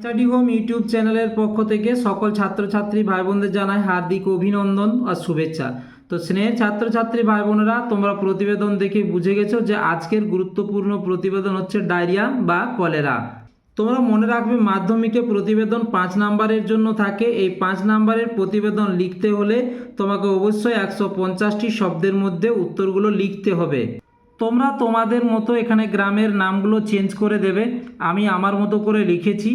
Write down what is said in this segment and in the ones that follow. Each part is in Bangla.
স্টাডি হোম ইউটিউব চ্যানেলের পক্ষ থেকে সকল ছাত্রছাত্রী ভাই বোনদের জানাই হার্দিক অভিনন্দন আর শুভেচ্ছা। তো স্নেহের ছাত্রছাত্রী ভাই বোনেরা তোমরা প্রতিবেদন দেখে বুঝে গেছো যে আজকের গুরুত্বপূর্ণ প্রতিবেদন হচ্ছে ডায়রিয়া বা কলেরা। তোমরা মনে রাখবে, মাধ্যমিকে প্রতিবেদন পাঁচ নাম্বারের জন্য থাকে। এই পাঁচ নাম্বারের প্রতিবেদন লিখতে হলে তোমাকে অবশ্যই একশো পঞ্চাশটি শব্দের মধ্যে উত্তরগুলো লিখতে হবে। তোমরা তোমাদের মতো এখানে গ্রামের নামগুলো চেঞ্জ করে দেবে। আমি আমার মতো করে লিখেছি।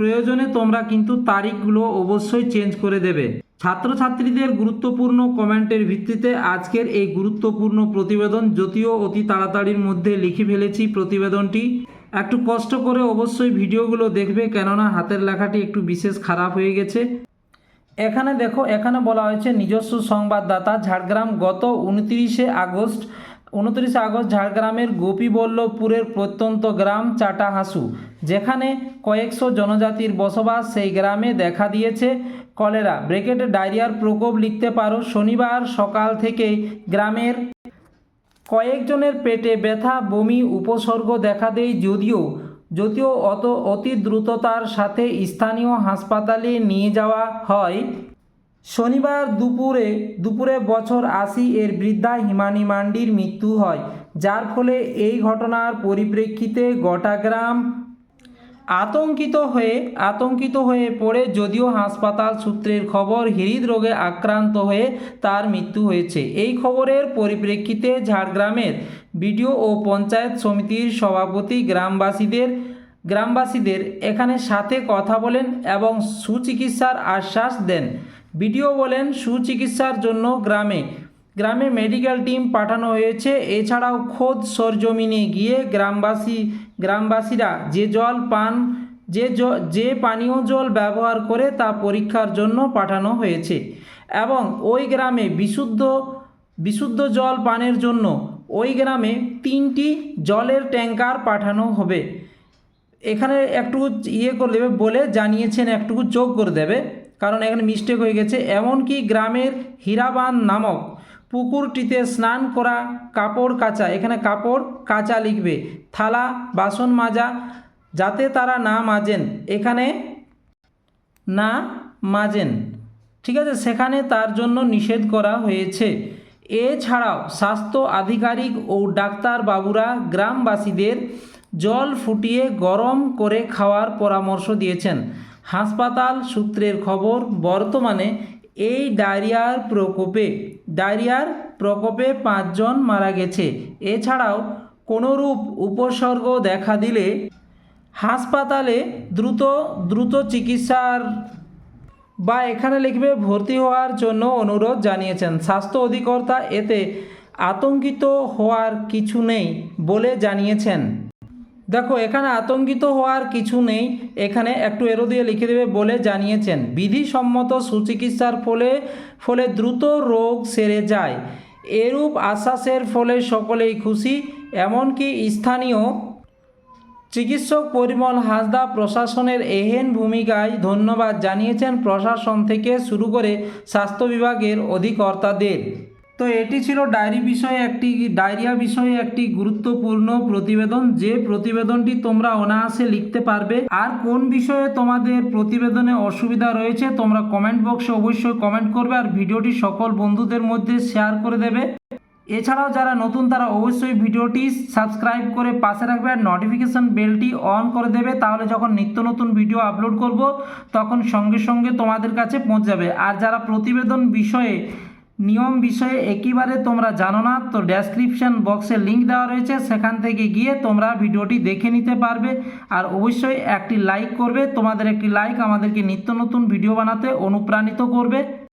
প্রয়োজনে তোমরা কিন্তু তারিখগুলো অবশ্যই চেঞ্জ করে দেবে। ছাত্রছাত্রীদের গুরুত্বপূর্ণ কমেন্টের ভিত্তিতে আজকের এই গুরুত্বপূর্ণ প্রতিবেদন যদিও অতি তাড়াতাড়ির মধ্যে লিখে ফেলেছি প্রতিবেদনটি। একটু কষ্ট করে অবশ্যই ভিডিওগুলো দেখবে, কেননা হাতের লেখাটি একটু বিশেষ খারাপ হয়ে গেছে। এখানে দেখো, এখানে বলা হয়েছে নিজস্ব সংবাদদাতা ঝাড়গ্রাম গত উনত্রিশে আগস্ট উনত্রিশে আগস্ট ঝাড়গ্রামের গোপীবল্লভপুরের প্রত্যন্ত গ্রাম চাটাহাসু। যেখানে কয়েকশো জনজাতির বসবাস সেই গ্রামে দেখা দিয়েছে কলেরা। ব্রেকেটে ডায়রিয়ার প্রকোপ লিখতে পারো, শনিবার সকাল থেকে গ্রামের কয়েকজনের পেটে ব্যথা, বমি, উপসর্গ দেখা দেয় যদিও যদিও অত অতি দ্রুততার সাথে স্থানীয় হাসপাতালে নিয়ে যাওয়া হয়। শনিবার দুপুরে দুপুরে বছর আশি এর বৃদ্ধা হিমানি মান্ডির মৃত্যু হয়, যার ফলে এই ঘটনার পরিপ্রেক্ষিতে গোটা গ্রাম আতঙ্কিত হয়ে আতঙ্কিত হয়ে পড়ে যদিও হাসপাতাল সূত্রের খবর হৃদরোগে আক্রান্ত হয়ে তার মৃত্যু হয়েছে। এই খবরের পরিপ্রেক্ষিতে ঝাড়গ্রামের বিডিও ও পঞ্চায়েত সমিতির সভাপতি গ্রামবাসীদের গ্রামবাসীদের এখানে সাথে কথা বলেন এবং সুচিকিৎসার আশ্বাস দেন। বিডিও বলেন, সুচিকিৎসার জন্য গ্রামে গ্রামে মেডিকেল টিম পাঠানো হয়েছে। এছাড়াও খোদ সরজমিনে গিয়ে গ্রামবাসী, গ্রামবাসীরা যে জল পান, যে যে পানীয় জল ব্যবহার করে তা পরীক্ষার জন্য পাঠানো হয়েছে এবং ওই গ্রামে বিশুদ্ধ বিশুদ্ধ জল পানের জন্য ওই গ্রামে তিনটি জলের ট্যাঙ্কার পাঠানো হবে। এখানে একটু ইয়ে করে দেবে, বলে জানিয়েছেন একটুকু যোগ করে দেবে। কারণ এখানে মিস্টেক হয়ে গেছে। এমনকি গ্রামের হীরাবান নামক পুকুরটিতে স্নান করা কাপড় কাচা, এখানে কাপড় কাচা লিখবে, থালা, বাসন মাজা, যাতে তারা না মাজেন। এখানে না মাজেন। ঠিক আছে, সেখানে তার জন্য নিষেধ করা হয়েছে। এছাড়াও স্বাস্থ্য আধিকারিক ও ডাক্তার বাবুরা গ্রামবাসীদের জল ফুটিয়ে গরম করে খাওয়ার পরামর্শ দিয়েছেন। হাসপাতাল সূত্রের খবর, বর্তমানে এই ডায়রিয়ার প্রকোপে ডায়রিয়ার প্রকোপে পাঁচজন মারা গেছে। এছাড়াও কোনোরূপ উপসর্গ দেখা দিলে হাসপাতালে দ্রুত দ্রুত চিকিৎসার বা এখানে লিখবে ভর্তি হওয়ার জন্য অনুরোধ জানিয়েছেন। স্বাস্থ্য অধিকর্তা, এতে আতঙ্কিত হওয়ার কিছু নেই বলে জানিয়েছেন। দেখো, এখানে আতঙ্কিত হওয়ার কিছু নেই। এখানে একটু এরো দিয়ে লিখে দেবে বলে জানিয়েছেন। বিধিসম্মত সুচিকিৎসার ফলে ফলে দ্রুত রোগ সেরে যায়। এরূপ আশ্বাসের ফলে সকলেই খুশি। এমনকি স্থানীয় চিকিৎসক পরিমল হাসদা প্রশাসনের এহেন ভূমিকায় ধন্যবাদ জানিয়েছেন প্রশাসন থেকে শুরু করে স্বাস্থ্য বিভাগের অধিকর্তাদের। তো এটি ছিল ডায়েরি বিষয়ে একটি, ডায়রিয়া বিষয়ে একটি গুরুত্বপূর্ণ প্রতিবেদন। যে প্রতিবেদনটি তোমরা অনায়াসে লিখতে পারবে। আর কোন বিষয়ে তোমাদের প্রতিবেদনে অসুবিধা রয়েছে, তোমরা কমেন্ট বক্সে অবশ্যই কমেন্ট করবে আর ভিডিওটি সকল বন্ধুদের মধ্যে শেয়ার করে দেবে। এছাড়াও যারা নতুন, তারা অবশ্যই ভিডিওটি সাবস্ক্রাইব করে পাশে রাখবে আর নোটিফিকেশান বেলটি অন করে দেবে। তাহলে যখন নিত্য নতুন ভিডিও আপলোড করব, তখন সঙ্গে সঙ্গে তোমাদের কাছে পৌঁছে যাবে আর যারা প্রতিবেদন বিষয়ে নিয়ম বিষয়ে একেবারে তোমরা জানো না, তো ডেসক্রিপশান বক্সে লিঙ্ক দেওয়া রয়েছে, সেখান থেকে গিয়ে তোমরা ভিডিওটি দেখে নিতে পারবে আর অবশ্যই একটি লাইক করবে। তোমাদের একটি লাইক আমাদেরকে নিত্য নতুন ভিডিও বানাতে অনুপ্রাণিত করবে।